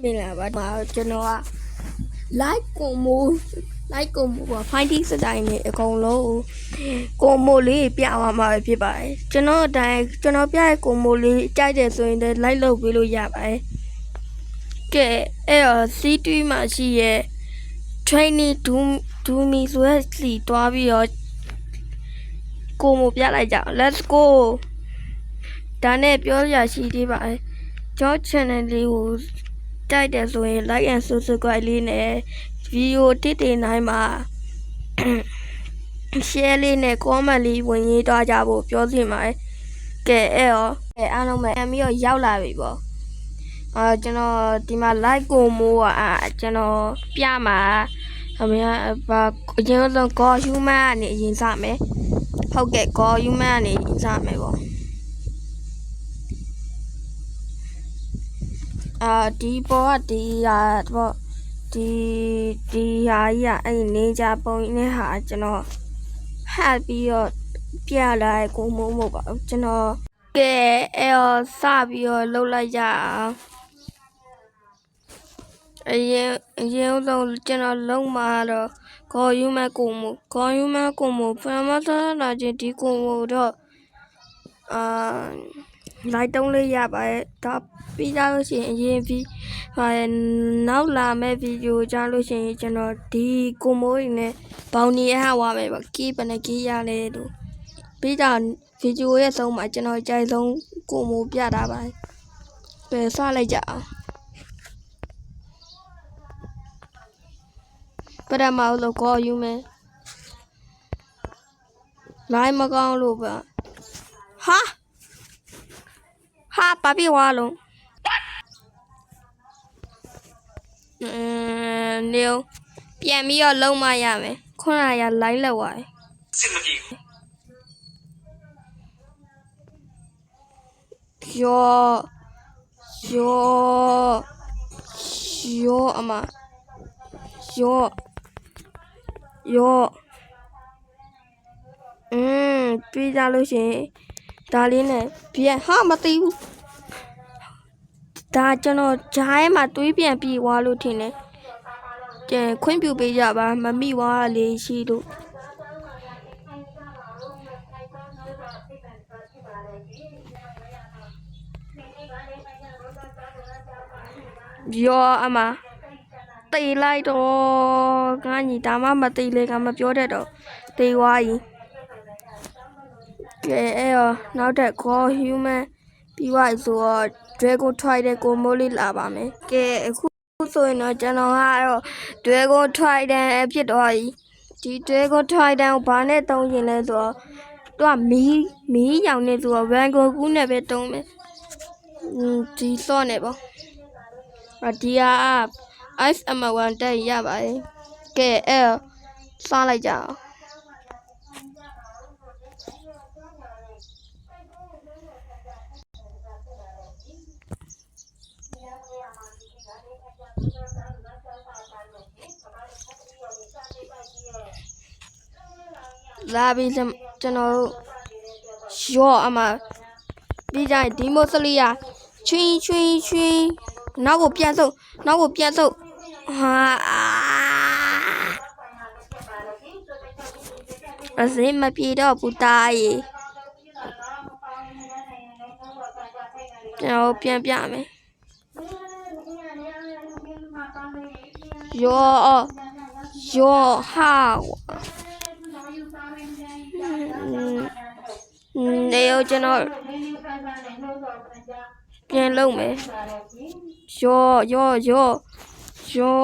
မင်္ဂလာပါဒါကျွန်တော်က like ကိုမိုး like ကိုမိုးပါ fighting style နဲ့အကုန်လုံးကိုမိုးလေးပြသွားမှာပဲဖြစ်ပါတယ်ကျွန်တော်အတိုင်းကျွန်တော်ပြတဲ့ကိုမိုးလေးကြိုက်တယ်ဆိုရင်လည်း like လုပ်ပေးလို့ရပါတယ်ကဲအဲ့တော့ C2 မှာရှိရဲ့ training do do me ဆိုတဲ့စီတွားပြီးတော့ကိုမိုးပြလိုက်ကြအောင် let's go ဒါနဲ့ပြောရရှိသေးပါတယ်ကျွန်တော် channel လေးကို တိုက်တယ်ဆိုရင် like and subscribe လေးနဲ့ဗီဒီယိုတစ်တင်တိုင်းမှာ share လေးနဲ့ comment လေးဝင်ရေးသွားကြဖို့ပြောစီပါတယ်။ကဲအဲ့ရောအဲအားလုံးပဲအမီရောရောက်လာပြီပေါ့။အာကျွန်တော်ဒီမှာ like ကိုမိုးอ่ะကျွန်တော်ပြမှာအမေကဘာအရင်ဆုံး go human ကနေအရင်စမယ်။ဟုတ်ကဲ့ go human ကနေအရင်စမယ်ပေါ့။ အာဒီပေါ်ကဒီဟာပေါ့ဒီဒီဟာကြီးอ่ะအဲ့ဒီနေကြပုံကြီးနဲ့ဟာကျွန်တော်ဟတ်ပြီးတော့ပြလာတဲ့ကိုမိုးမို့ပါဘူးကျွန်တော်ကဲအဲ့တော့စပြီးတော့လှုပ်လိုက်ကြအောင်အရင်အရင်ဆုံးကျွန်တော်လုံးမှာတော့ခေါ်ယူမဲ့ကိုမို့ခေါ်ယူမဲ့ကိုမို့ပထမဆုံးလာချင်းဒီကိုမို့တော့အာ လိုက်တုံးလေးရပါတယ်ဒါပြီးကြလို့ရှိရင်အရင်ပြီးဟာနောက်လာမဲ့ဗီဒီယိုကြားလို့ရှိရင်ကျွန်တော်ဒီကိုမိုးရင်းနဲ့ဘောင်နီအဟဝါမယ်ပေါ့ကီးပနကီးရလဲလို့ပြီးတော့ဗီဒီယိုရဲ့ဆုံးမှာကျွန်တော်ကြိုက်ဆုံးကိုမိုးပြတာပါပဲစလိုက်ကြအောင်ပရမအောင်လို့ခေါ်ယူမယ်လိုင်းမကောင်းလို့ပါဟာ ဟာပါပြီဝါလုံးအင်းနေဦးပြန်ပြီးတော့လုံးမရမယ်ခုနကရလိုင်းလက်သွားတယ်စစ်မပြေဘူးယောယောယောအမယောယောอืมပြီးကြလို့ရှရင် ဒါလေးနဲ့ပြန်ဟာမသိဘူးဒါကျွန်တော်ဂျိုင်းမှာတွေးပြန်ပြီးွားလို့ထင်တယ်ကျန်ခွင့်ပြုပေးကြပါမမိွားလေးရှိလို့ရောအမတေးလိုက်တော့ငါညီဒါမှမတေးလေကမပြောတတ်တော့တေးွားကြီး ကဲအဲ့ရောနောက်တဲ့ call human ပြီးသွားပြီဆိုတော့ dragon try တဲ့ကိုမိုးလေးလာပါမယ်ကဲအခုဆိုရင်တော့ကျွန်တော်ကတော့ dragon try တဲ့ဖြစ်တော့ဒီ dragon try တဲ့ကိုဘာနဲ့တုံးရင်လဲဆိုတော့သူကမီးမီးရောင်နေဆိုတော့ van gogh ကူးနဲ့ပဲတုံးမယ်อืมဒီစော့နေပေါ့အဒီယာ ice m1 တက်ရပါတယ်ကဲအဲ့တော့စားလိုက်ကြအောင် လာပြီကျွန်တော်တို့ရော့အမပြီးကြရင်ဒီမိုစလီယာချွင်းချွင်းချွင်းနောက်ကိုပြန်ဆုပ်နောက်ကိုပြန်ဆုပ်ဟာအစင်းမပြေတော့ဘူးတားရေကျွန်တော်ပြန်ပြမယ် ယောယောဟာနေရောကျွန်တော်ပြန်လုပ်မယ်ယောယောယောယော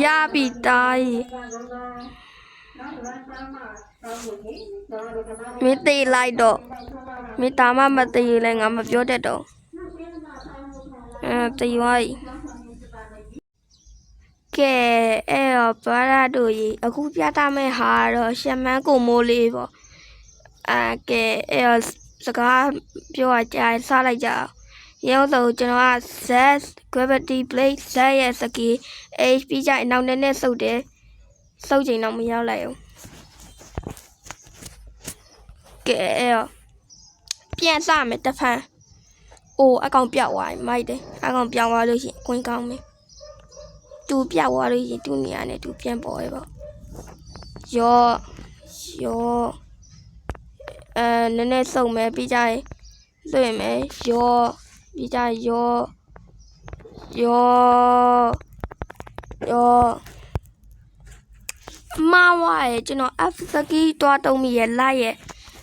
ရပြီတားရေမင်းသေးလိုက်တော့မင်းဒါမှမသေးလဲငါမပြောတတ်တော့အဲ တေးဝိုင်းကဲအဲ့တော့ဘာရတို့ရေအခုပြတာမဲ့ဟာတော့ရှမန်းကိုမိုးလေးပေါ့အာကဲအဲ့တော့စကားပြောရကြစားလိုက်ကြအောင်ရုံးဆိုကျွန်တော်က Z gravity plate Z ရဲ့ skill H ပြီးကြရင်နောက်နဲ့နဲ့စုပ်တယ်စုပ်ချိန်တော့မရောက်လိုက်ဘူးကဲအဲ့တော့ပြန်စမယ်တစ်ဖန် အိုးအကောင်ပြောက်သွားပြီမိုက်တယ်အကောင်ပြောက်သွားလို့ရှရင်ခွင်းကောင်းမယ်သူပြောက်သွားလို့ရှရင်သူ့နေရာနဲ့သူပြန်ပေါ်ရပေါ့ရောရောအဲနည်းနည်းစုံမယ်ပြီးကြရင်လွှင့်မယ်ရောပြီးကြရင်ရောရောရောအမဝါရဲ့ကျွန်တော် F စကီးတွားတုံးမိရဲ့ light ရဲ့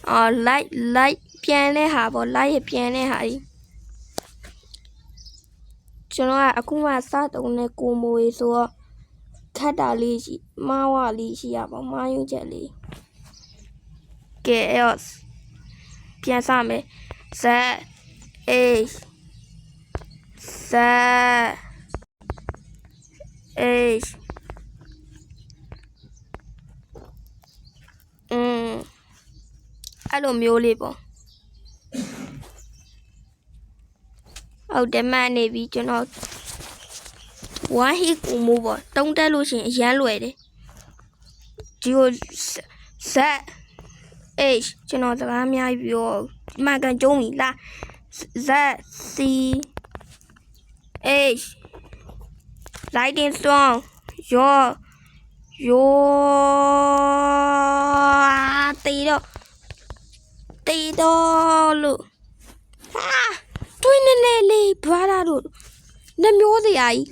အာ light light ပြန်တဲ့ဟာပေါ့ light ရဲ့ပြန်တဲ့ဟာကြီး ကျွန်တော်ကအခုမှစတုံးနဲ့ကိုမိုရေးဆိုတော့ခတ်တာလေးရှိမဝလေးရှိရပါမယုံချက်လေးကဲအဲ့တော့ပြန်စမယ် Z H Z H อืมအဲ့လိုမျိုးလေးပေါ့ ဟုတ်တယ်မှန်နေပြီကျွန်တော်1 hit ကိုမိုးပေါ့တုံးတက်လို့ရှရင်အရန်လွယ်တယ်ဒီကို Z H ကျွန်တော်စကားအများကြီးပြောဒီမှကန်ကျုံးပြီလား Z C H Lighting Storm ရောရောတေတော့တေတော့လို့ဟာ တွင်းနေနေလေးဘာလာလို့နှမျိုးစရာကြီး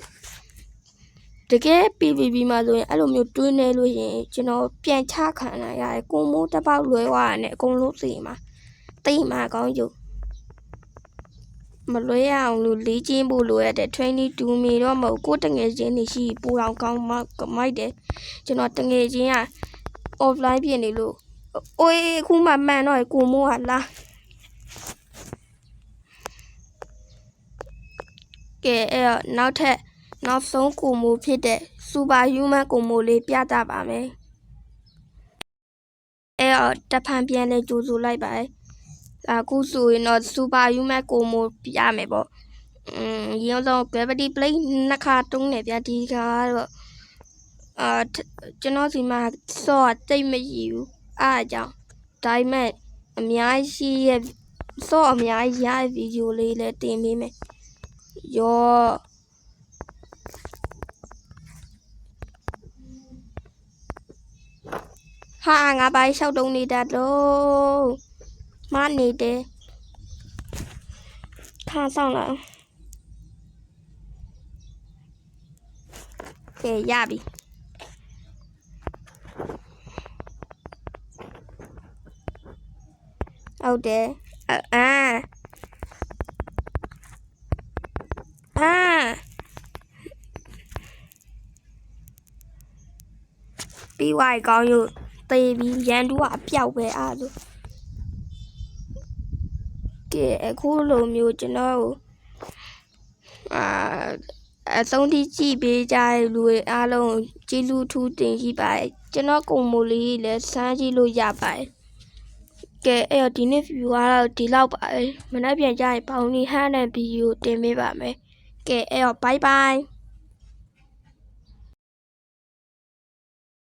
တကယ် PVP မှာဆိုရင်အဲ့လိုမျိုးတွင်းနေလို့ရှရင်ကျွန်တော်ပြန်ချခံရရတယ်ကိုမိုးတစ်ပေါက်လွဲသွားရတယ်အကုန်လုံးသိမှာသိမှာကောင်းကြုံမလွဲရအောင်လို့လေးချင်းဖို့လိုရတဲ့ training 2မီတော့မဟုတ်ကိုယ်တငယ်ချင်းတွေရှိပူအောင်ကောင်းမမိုက်တယ်ကျွန်တော်တငယ်ချင်းက offline ဖြစ်နေလို့အိုးအခုမှမှန်တော့ကိုမိုးကလာ ကဲအဲ့တော့နောက်ထပ်နောက်ဆုံးကိုမိုးဖြစ်တဲ့ super human ကိုမိုးလေးပြသပါမယ်အဲ့တော့တဖန်ပြန်လဲကြိုးဆိုလိုက်ပါတယ်အခုဆိုရင်တော့ super human ကိုမိုးပြမယ်ပေါ့อืมရင်းဆုံး gravity plate နှစ်ခါတုံးနေဗျဒီခါတော့အာကျွန်တော်စီမှာစော့တိတ်မရဘူးအားအကြောင်းဒါပေမဲ့အများကြီးရဲ့စော့အများကြီးရတဲ့ဗီဒီယိုလေးလည်းတင်ပေးမယ် ရောဟာငါပါလျှောက်တုံးနေတာတော့မနေတယ်ခါဆောင်လာကဲရပြီဟုတ်တယ်အာအာအာ ပြီးဝိုင်ကောင်းယူတေးပြီးရန်တူကအပြောက်ပဲအားလို့ကဲအခုလိုမျိုးကျွန်တော်တို့အာအဆုံးထိကြည့်ပေးကြတဲ့လူတွေအားလုံးကျေးဇူးထူးတင်ရှိပါတယ်ကျွန်တော်ကုံမိုလေးလည်းစမ်းကြည့်လို့ရပါတယ်ကဲအဲ့တော့ဒီနေ့ view ကတော့ဒီလောက်ပါပဲမနေ့ပြန်ကြရင်ပေါင်းနေဟန်းတဲ့ဗီဒီယိုတင်ပေးပါမယ်ကဲအဲ့တော့ bye bye